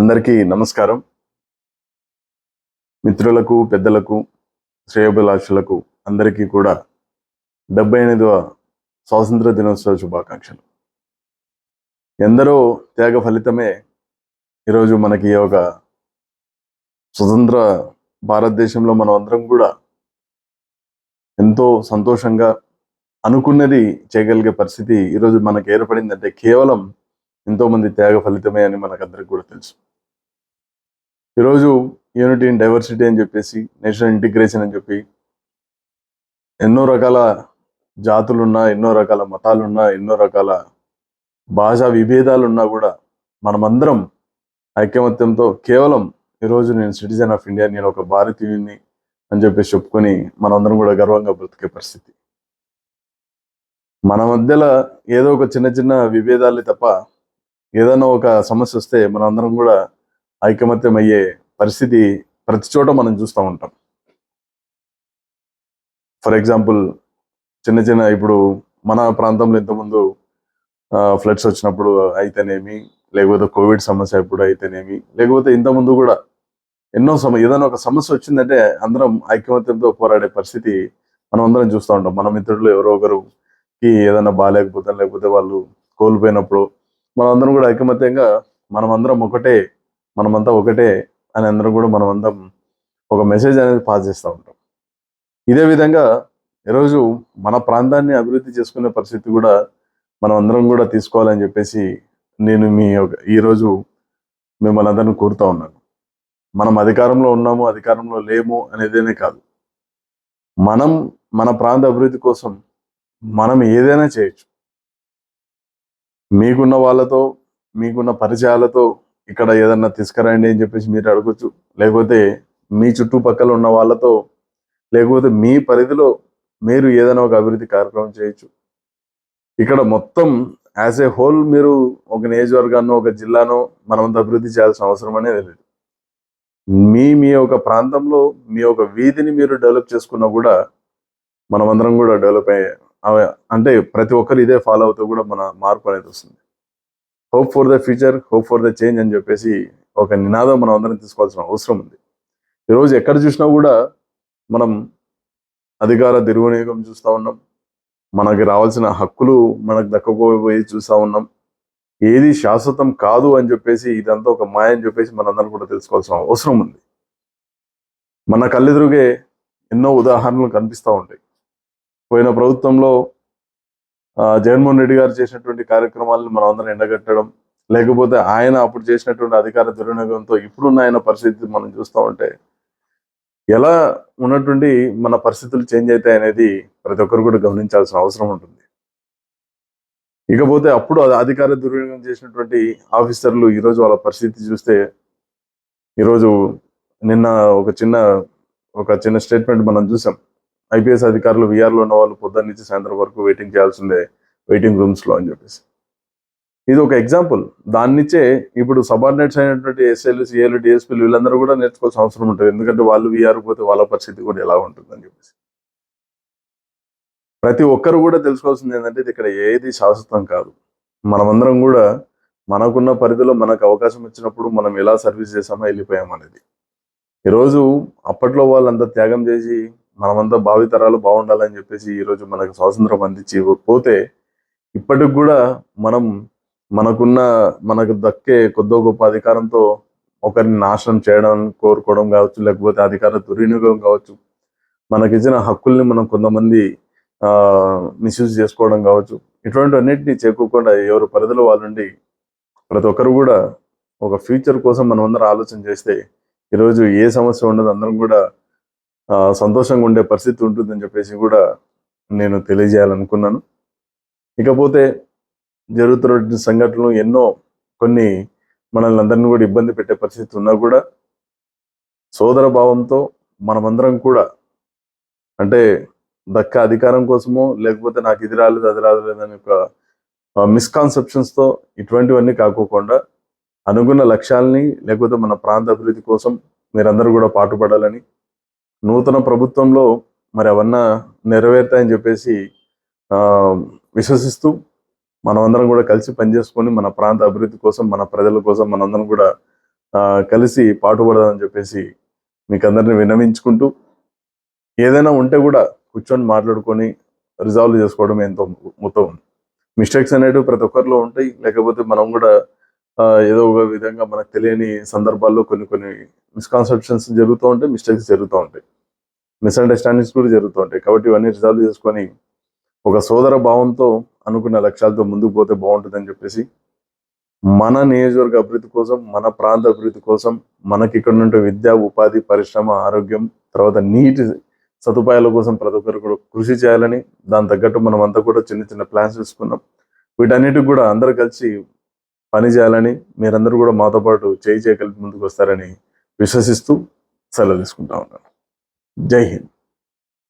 అందరికీ నమస్కారం. మిత్రులకు పెద్దలకు శ్రేయోభిలాషులకు అందరికీ కూడా డెబ్బై ఎనిమిదవ స్వాతంత్ర దినోత్సవ శుభాకాంక్షలు. ఎందరో త్యాగ ఫలితమే ఈరోజు మనకి ఒక స్వతంత్ర భారతదేశంలో మనం అందరం కూడా ఎంతో సంతోషంగా అనుకున్నది చేయగలిగే పరిస్థితి ఈరోజు మనకు ఏర్పడిందంటే కేవలం ఎంతో మంది త్యాగ ఫలితమే అని మనకందరికి కూడా తెలుసు. ఈరోజు యూనిటీ ఇన్ డైవర్సిటీ అని చెప్పేసి నేషనల్ ఇంటిగ్రేషన్ అని చెప్పి ఎన్నో రకాల జాతులున్నా ఎన్నో రకాల మతాలున్నా ఎన్నో రకాల భాషా విభేదాలు ఉన్నా కూడా మనమందరం ఐకమత్యంతో కేవలం ఈరోజు నేను సిటిజన్ ఆఫ్ ఇండియా నేను ఒక భారతీయుని అని చెప్పేసి చెప్పుకొని మనమందరం కూడా గర్వంగా బ్రతికే పరిస్థితి. మన మధ్యలో ఏదో ఒక చిన్న చిన్న విభేదాలే తప్ప ఏదైనా ఒక సమస్య వస్తే మనందరం కూడా ఐకమత్యం అయ్యే పరిస్థితి ప్రతి చోట మనం చూస్తూ ఉంటాం. ఫర్ ఎగ్జాంపుల్ చిన్న చిన్న ఇప్పుడు మన ప్రాంతంలో ఇంతకుముందు ఫ్లడ్స్ వచ్చినప్పుడు అయితేనేమి లేకపోతే కోవిడ్ సమస్య ఎప్పుడు అయితేనేమి లేకపోతే ఇంతకుముందు కూడా ఎన్నో సమ ఏదైనా ఒక సమస్య వచ్చిందంటే అందరం ఐకమత్యంతో పోరాడే పరిస్థితి మనం అందరం చూస్తూ ఉంటాం. మన మిత్రులు ఎవరో ఒకరుకి ఏదైనా బాగాలేకపోతే లేకపోతే వాళ్ళు కోల్పోయినప్పుడు మనం అందరం కూడా ఐకమత్యంగా మనం అందరం ఒకటే మనమంతా ఒకటే అని అందరం కూడా మనమంతా ఒక మెసేజ్ అనేది పాస్ చేస్తూ ఉంటాం. ఇదే విధంగా ఈరోజు మన ప్రాంతాన్ని అభివృద్ధి చేసుకునే పరిస్థితి కూడా మనం అందరం కూడా తీసుకోవాలని చెప్పేసి నేను మీ యొక్క- ఈరోజు మిమ్మల్ని అందరిని కోరుతా ఉన్నాను. మనం అధికారంలో ఉన్నాము అధికారంలో లేము అనేదేనే కాదు. మనం మన ప్రాంత అభివృద్ధి కోసం మనం ఏదైనా చేయొచ్చు. మీకున్న వాళ్ళతో మీకున్న పరిచయాలతో ఇక్కడ ఏదన్నా తీసుకురండి అని చెప్పేసి మీరు అడగచ్చు. లేకపోతే మీ చుట్టుపక్కల ఉన్న వాళ్ళతో లేకపోతే మీ పరిధిలో మీరు ఏదైనా ఒక అభివృద్ధి కార్యక్రమం చేయొచ్చు. ఇక్కడ మొత్తం యాజ్ ఏ హోల్ మీరు ఒక నియోజకవర్గాన్నో ఒక జిల్లానో మనమంతా అభివృద్ధి చేయాల్సిన అవసరం అనేది లేదు. మీ మీ యొక్క ప్రాంతంలో మీ యొక్క వీధిని మీరు డెవలప్ చేసుకున్నా కూడా మనమందరం కూడా డెవలప్ అయ్యే అంటే ప్రతి ఒక్కరు ఇదే ఫాలో అవుతూ కూడా మన మార్పు అనేది వస్తుంది. Hope for the future hope for the change అని చెప్పేసి ఒక నినాదం మనం అందరం తీసుకోవాల్సిన అవసరం ఉంది. ఈరోజు ఎక్కడ చూసినా కూడా మనం అధికార దుర్వినియోగం చూస్తూ ఉన్నాం. మనకి రావాల్సిన హక్కులు మనకు దక్కకపోయి చూస్తూ ఉన్నాం. ఏది శాశ్వతం కాదు అని చెప్పేసి ఇదంతా ఒక మాయ అని చెప్పేసి మనందరం కూడా తెలుసుకోవాల్సిన అవసరం ఉంది. మన కళ్ళెదురుగే ఎన్నో ఉదాహరణలు కనిపిస్తూ ఉంటాయి. పోయిన ప్రభుత్వంలో జగన్మోహన్ రెడ్డి గారు చేసినటువంటి కార్యక్రమాలను మనం అందరం ఎండగట్టడం లేకపోతే ఆయన అప్పుడు చేసినటువంటి అధికార దుర్వినియోగంతో ఇప్పుడున్న ఆయన పరిస్థితి మనం చూస్తూ ఉంటే ఎలా ఉన్నటువంటి మన పరిస్థితులు చేంజ్ అవుతాయి అనేది ప్రతి ఒక్కరు కూడా గమనించాల్సిన అవసరం ఉంటుంది. ఇకపోతే అప్పుడు అధికార దుర్వినియోగం చేసినటువంటి ఆఫీసర్లు ఈరోజు వాళ్ళ పరిస్థితి చూస్తే ఈరోజు నిన్న ఒక చిన్న ఒక చిన్న స్టేట్మెంట్ మనం చూసాం. ఐపీఎస్ అధికారులు విఆర్లో ఉన్న వాళ్ళు పొద్దున్న నుంచి సాయంత్రం వరకు వెయిటింగ్ చేయాల్సిందే వెయిటింగ్ రూమ్స్లో అని చెప్పేసి. ఇది ఒక ఎగ్జాంపుల్ దాని నుంచే ఇప్పుడు సబార్డినేట్స్ అయినటువంటి ఎస్ఎల్ సిఎల్ డిఎస్పీలు వీళ్ళందరూ కూడా నేర్చుకోవాల్సిన అవసరం ఉంటుంది. ఎందుకంటే వాళ్ళు విఆర్ పోతే వాళ్ళ పరిస్థితి కూడా ఎలా ఉంటుంది అని చెప్పేసి. ప్రతి ఒక్కరు కూడా తెలుసుకోవాల్సింది ఏంటంటే ఇది ఇక్కడ ఏది శాశ్వతం కాదు. మనమందరం కూడా మనకున్న పరిధిలో మనకు అవకాశం ఇచ్చినప్పుడు మనం ఎలా సర్వీస్ చేసామో వెళ్ళిపోయాం అనేది. ఈరోజు అప్పట్లో వాళ్ళంతా త్యాగం చేసి మనమంతా భావితరాలు బాగుండాలని చెప్పేసి ఈరోజు మనకు స్వాతంత్రం అందించి పోతే ఇప్పటికి కూడా మనం మనకున్న మనకు దక్కే కొద్దో గొప్ప అధికారంతో ఒకరిని నాశనం చేయడం కోరుకోవడం కావచ్చు లేకపోతే అధికార దుర్వినియోగం కావచ్చు మనకిచ్చిన హక్కుల్ని మనం కొంతమంది ఆ మిస్యూజ్ చేసుకోవడం కావచ్చు ఇటువంటి అన్నింటినీ చేకోకుండా ఎవరు పరిధిలో వాళ్ళుండి ప్రతి ఒక్కరు కూడా ఒక ఫ్యూచర్ కోసం మనం అందరం ఆలోచన చేస్తే ఈరోజు ఏ సమస్య ఉండదు అందరం కూడా సంతోషంగా ఉండే పరిస్థితి ఉంటుందని చెప్పేసి కూడా నేను తెలియజేయాలనుకున్నాను. ఇకపోతే జరుగుతున్న సంఘటనలు ఎన్నో కొన్ని మనల్ని అందరినీ కూడా ఇబ్బంది పెట్టే పరిస్థితి ఉన్నా కూడా సోదర భావంతో మనమందరం కూడా అంటే దక్క అధికారం కోసమో లేకపోతే నాకు ఇది రాలేదు అది రాలేదు అనే ఒక మిస్కాన్సెప్షన్స్తో ఇటువంటివన్నీ కాకోకుండా అనుకున్న లక్ష్యాలని లేకపోతే మన ప్రాంత అభివృద్ధి కోసం మీరందరూ కూడా పాటుపడాలని నూతన ప్రభుత్వంలో మరి అవన్నా నెరవేరుతాయని చెప్పేసి ఆ, విశ్వసిస్తూ మనమందరం కూడా కలిసి పనిచేసుకొని మన ప్రాంత అభివృద్ధి కోసం మన ప్రజల కోసం మనందరం కూడా కలిసి పాటుపడదామని చెప్పేసి మీకు అందరిని విన్నవించుకుంటూ ఏదైనా ఉంటే కూడా కూర్చొని మాట్లాడుకొని రిజాల్వ్ చేసుకోవడం ఎంతో మొత్తం మిస్టేక్స్ అనేటివి ప్రతి ఒక్కరిలో ఉంటాయి. లేకపోతే మనం కూడా ఏదో ఒక విధంగా మనకు తెలియని సందర్భాల్లో కొన్ని కొన్ని మిస్కాన్సెప్షన్స్ జరుగుతూ ఉంటాయి మిస్టేక్స్ జరుగుతూ ఉంటాయి. మిస్అండర్స్టాండింగ్స్ కూడా జరుగుతూ ఉంటాయి కాబట్టి ఇవన్నీ రిజాల్వ్ చేసుకొని ఒక సోదర భావంతో అనుకున్న లక్ష్యాలతో ముందుకు పోతే బాగుంటుందని చెప్పేసి మన నియోజకవర్గ అభివృద్ధి కోసం మన ప్రాంత అభివృద్ధి కోసం మనకి ఇక్కడ నుండి విద్య ఉపాధి పరిశ్రమ ఆరోగ్యం తర్వాత నీటి సదుపాయాల కోసం ప్రతి ఒక్కరు కూడా కృషి చేయాలని దాని తగ్గట్టు మనం అంతా కూడా చిన్న చిన్న ప్లాన్స్ వేసుకున్నాం వీటన్నిటికి కూడా అందరు కలిసి పని చేయాలని మీరందరూ కూడా మాతో పాటు చేయి చేయగలిపి ముందుకు వస్తారని విశ్వసిస్తూ సెలవు తీసుకుంటా ఉన్నాను. જય હિન્દ.